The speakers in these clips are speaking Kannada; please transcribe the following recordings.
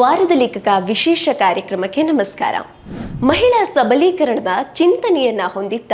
ವಾರದ ಲೇಖಕ ವಿಶೇಷ ಕಾರ್ಯಕ್ರಮಕ್ಕೆ ನಮಸ್ಕಾರ. ಮಹಿಳಾ ಸಬಲೀಕರಣದ ಚಿಂತನೆಯನ್ನ ಹೊಂದಿದ್ದ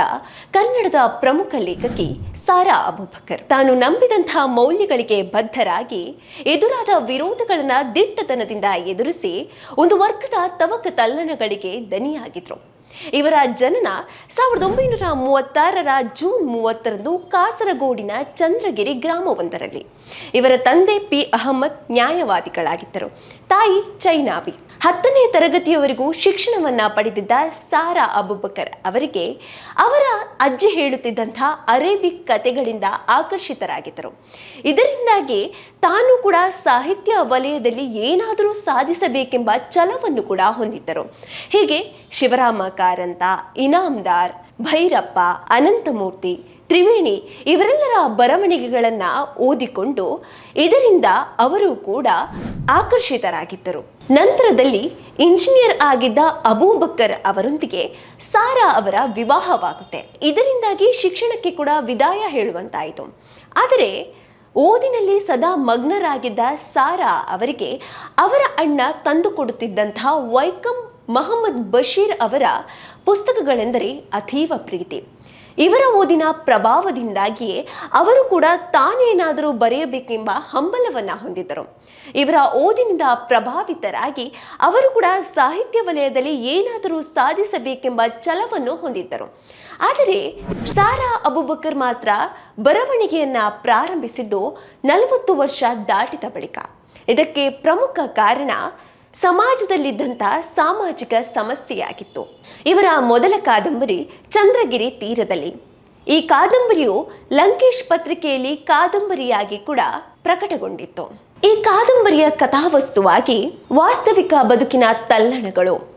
ಕನ್ನಡದ ಪ್ರಮುಖ ಲೇಖಕಿ ಸಾರಾ ಅಬುಬಕರ್. ತಾನು ನಂಬಿದಂತಹ ಮೌಲ್ಯಗಳಿಗೆ ಬದ್ಧರಾಗಿ ಎದುರಾದ ವಿರೋಧಗಳನ್ನ ದಿಟ್ಟತನದಿಂದ ಎದುರಿಸಿ ಒಂದು ವರ್ಗದ ತವಕ ತಲ್ಲಣಗಳಿಗೆ ದನಿಯಾಗಿದ್ರು. ಇವರ ಜನನ ಸಾವಿರದ ಒಂಬೈನೂರ ಮೂವತ್ತಾರರ ಜೂನ್ ಮೂವತ್ತರಂದು ಕಾಸರಗೋಡಿನ ಚಂದ್ರಗಿರಿ ಗ್ರಾಮವೊಂದರಲ್ಲಿ. ಇವರ ತಂದೆ ಪಿ ಅಹಮದ್ ನ್ಯಾಯವಾದಿಗಳಾಗಿದ್ದರು. ತಾಯಿ ಚೈನಾಬಿ ಹತ್ತನೇ ತರಗತಿಯವರೆಗೂ ಶಿಕ್ಷಣವನ್ನ ಪಡೆದಿದ್ದ ಸಾರಾ ಅಬುಬಕರ್ ಅವರಿಗೆ ಅವರ ಅಜ್ಜಿ ಹೇಳುತ್ತಿದ್ದಂಥ ಅರೇಬಿಕ್ ಕಥೆಗಳಿಂದ ಆಕರ್ಷಿತರಾಗಿದ್ದರು. ಇದರಿಂದಾಗಿ ತಾನು ಕೂಡ ಸಾಹಿತ್ಯ ವಲಯದಲ್ಲಿ ಏನಾದರೂ ಸಾಧಿಸಬೇಕೆಂಬ ಛಲವನ್ನು ಕೂಡ ಹೊಂದಿದ್ದರು. ಹೀಗೆ ಶಿವರಾಮ ಕಾರಂತ ಇನಾಮ್ದಾರ್, ಭೈರಪ್ಪ, ಅನಂತಮೂರ್ತಿ, ತ್ರಿವೇಣಿ ಇವರೆಲ್ಲರ ಬರವಣಿಗೆಗಳನ್ನು ಓದಿಕೊಂಡು ಇದರಿಂದ ಅವರು ಕೂಡ ಆಕರ್ಷಿತರಾಗಿದ್ದರು. ನಂತರದಲ್ಲಿ ಇಂಜಿನಿಯರ್ ಆಗಿದ್ದ ಅಬೂಬಕ್ಕರ್ ಅವರೊಂದಿಗೆ ಸಾರಾ ಅವರ ವಿವಾಹವಾಗುತ್ತೆ. ಇದರಿಂದಾಗಿ ಶಿಕ್ಷಣಕ್ಕೆ ಕೂಡ ವಿದಾಯ ಹೇಳುವಂತಾಯಿತು. ಆದರೆ ಓದಿನಲ್ಲಿ ಸದಾ ಮಗ್ನರಾಗಿದ್ದ ಸಾರಾ ಅವರಿಗೆ ಅವರ ಅಣ್ಣ ತಂದುಕೊಡುತ್ತಿದ್ದಂತಹ ವೈಕಂ ಮಹಮ್ಮದ್ ಬಶೀರ್ ಅವರ ಪುಸ್ತಕಗಳೆಂದರೆ ಅತೀವ ಪ್ರೀತಿ. ಇವರ ಓದಿನ ಪ್ರಭಾವದಿಂದಾಗಿಯೇ ಅವರು ಕೂಡ ತಾನೇನಾದರೂ ಬರೆಯಬೇಕೆಂಬ ಹಂಬಲವನ್ನ ಹೊಂದಿದ್ದರು. ಇವರ ಓದಿನಿಂದ ಪ್ರಭಾವಿತರಾಗಿ ಅವರು ಕೂಡ ಸಾಹಿತ್ಯ ವಲಯದಲ್ಲಿ ಏನಾದರೂ ಸಾಧಿಸಬೇಕೆಂಬ ಛಲವನ್ನು ಹೊಂದಿದ್ದರು. ಆದರೆ ಸಾರಾ ಅಬುಬಕರ್ ಮಾತ್ರ ಬರವಣಿಗೆಯನ್ನು ಪ್ರಾರಂಭಿಸಿದ್ದು ನಲವತ್ತು ವರ್ಷ ದಾಟಿದ ಬಳಿಕ. ಇದಕ್ಕೆ ಪ್ರಮುಖ ಕಾರಣ ಸಮಾಜದಲ್ಲಿದ್ದಂಥ ಸಾಮಾಜಿಕ ಸಮಸ್ಯೆಯಾಗಿತ್ತು. ಇವರ ಮೊದಲ ಕಾದಂಬರಿ ಚಂದ್ರಗಿರಿ ತೀರದಲ್ಲಿ. ಈ ಕಾದಂಬರಿಯು ಲಂಕೇಶ್ ಪತ್ರಿಕೆಯಲ್ಲಿ ಕಾದಂಬರಿಯಾಗಿ ಕೂಡ ಪ್ರಕಟಗೊಂಡಿತ್ತು. ಈ ಕಾದಂಬರಿಯ ಕಥಾವಸ್ತುವಾಗಿ ವಾಸ್ತವಿಕ ಬದುಕಿನ ತಲ್ಲಣಗಳು,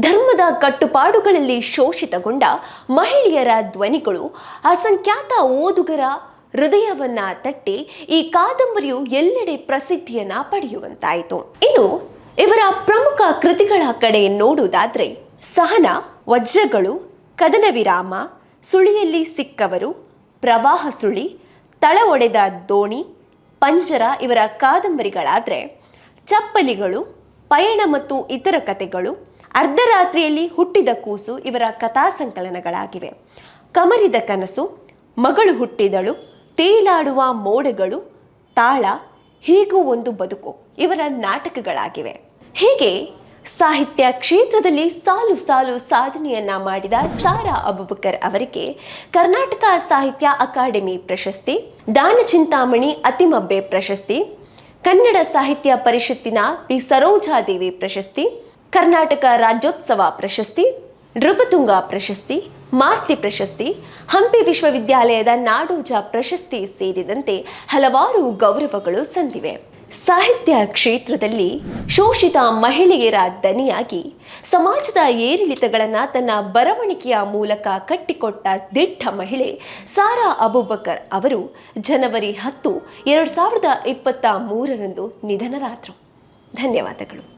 ಧರ್ಮದ ಕಟ್ಟುಪಾಡುಗಳಲ್ಲಿ ಶೋಷಿತಗೊಂಡ ಮಹಿಳೆಯರ ಧ್ವನಿಗಳು, ಅಸಂಖ್ಯಾತ ಓದುಗರ ಹೃದಯವನ್ನ ತಟ್ಟಿ ಈ ಕಾದಂಬರಿಯು ಎಲ್ಲೆಡೆ ಪ್ರಸಿದ್ಧಿಯನ್ನ ಪಡೆಯುವಂತಾಯಿತು. ಇನ್ನು ಇವರ ಪ್ರಮುಖ ಕೃತಿಗಳ ಕಡೆ ನೋಡುವುದಾದರೆ, ಸಹನ, ವಜ್ರಗಳು, ಕದನ ವಿರಾಮ, ಸುಳಿಯಲ್ಲಿ ಸಿಕ್ಕವರು, ಪ್ರವಾಹ ಸುಳಿ, ತಳ ಒಡೆದ ದೋಣಿ, ಪಂಜರ ಇವರ ಕಾದಂಬರಿಗಳಾದರೆ, ಚಪ್ಪಲಿಗಳು, ಪಯಣ ಮತ್ತು ಇತರ ಕಥೆಗಳು ಅರ್ಧರಾತ್ರಿಯಲ್ಲಿ ಹುಟ್ಟಿದ ಕೂಸು ಇವರ ಕಥಾ ಸಂಕಲನಗಳಾಗಿವೆ ಕಮರಿದ ಕನಸು, ಮಗಳು ಹುಟ್ಟಿದಳು, ತೇಲಾಡುವ ಮೋಡಗಳು, ತಾಳ ಹೀಗೂ ಒಂದು ಬದುಕು ಇವರ ನಾಟಕಗಳಾಗಿವೆ. ಹೀಗೆ ಸಾಹಿತ್ಯ ಕ್ಷೇತ್ರದಲ್ಲಿ ಸಾಲು ಸಾಲು ಸಾಧನೆಯನ್ನ ಮಾಡಿದ ಸಾರಾ ಅಬುಬಕರ್ ಅವರಿಗೆ ಕರ್ನಾಟಕ ಸಾಹಿತ್ಯ ಅಕಾಡೆಮಿ ಪ್ರಶಸ್ತಿ, ದಾನ ಚಿಂತಾಮಣಿ ಅತಿಮಬ್ಬೆ ಪ್ರಶಸ್ತಿ, ಕನ್ನಡ ಸಾಹಿತ್ಯ ಪರಿಷತ್ತಿನ ಪಿ ಸರೋಜಾದೇವಿ ಪ್ರಶಸ್ತಿ, ಕರ್ನಾಟಕ ರಾಜ್ಯೋತ್ಸವ ಪ್ರಶಸ್ತಿ ನೃಪತುಂಗ ಪ್ರಶಸ್ತಿ, ಮಾಸ್ತಿ ಪ್ರಶಸ್ತಿ, ಹಂಪಿ ವಿಶ್ವವಿದ್ಯಾಲಯದ ನಾಡೋಜ ಪ್ರಶಸ್ತಿ ಸೇರಿದಂತೆ ಹಲವಾರು ಗೌರವಗಳು ಸಂದಿವೆ. ಸಾಹಿತ್ಯ ಕ್ಷೇತ್ರದಲ್ಲಿ ಶೋಷಿತ ಮಹಿಳೆಯರ ದನಿಯಾಗಿ ಸಮಾಜದ ಏರಿಳಿತಗಳನ್ನು ತನ್ನ ಬರವಣಿಗೆಯ ಮೂಲಕ ಕಟ್ಟಿಕೊಟ್ಟ ದಿಟ್ಟ ಮಹಿಳೆ ಸಾರಾ ಅಬೂಬಕರ್ ಅವರು ಜನವರಿ ಹತ್ತು, ಎರಡು ಸಾವಿರದ ಇಪ್ಪತ್ತ ಮೂರರಂದು ನಿಧನರಾದರು. ಧನ್ಯವಾದಗಳು.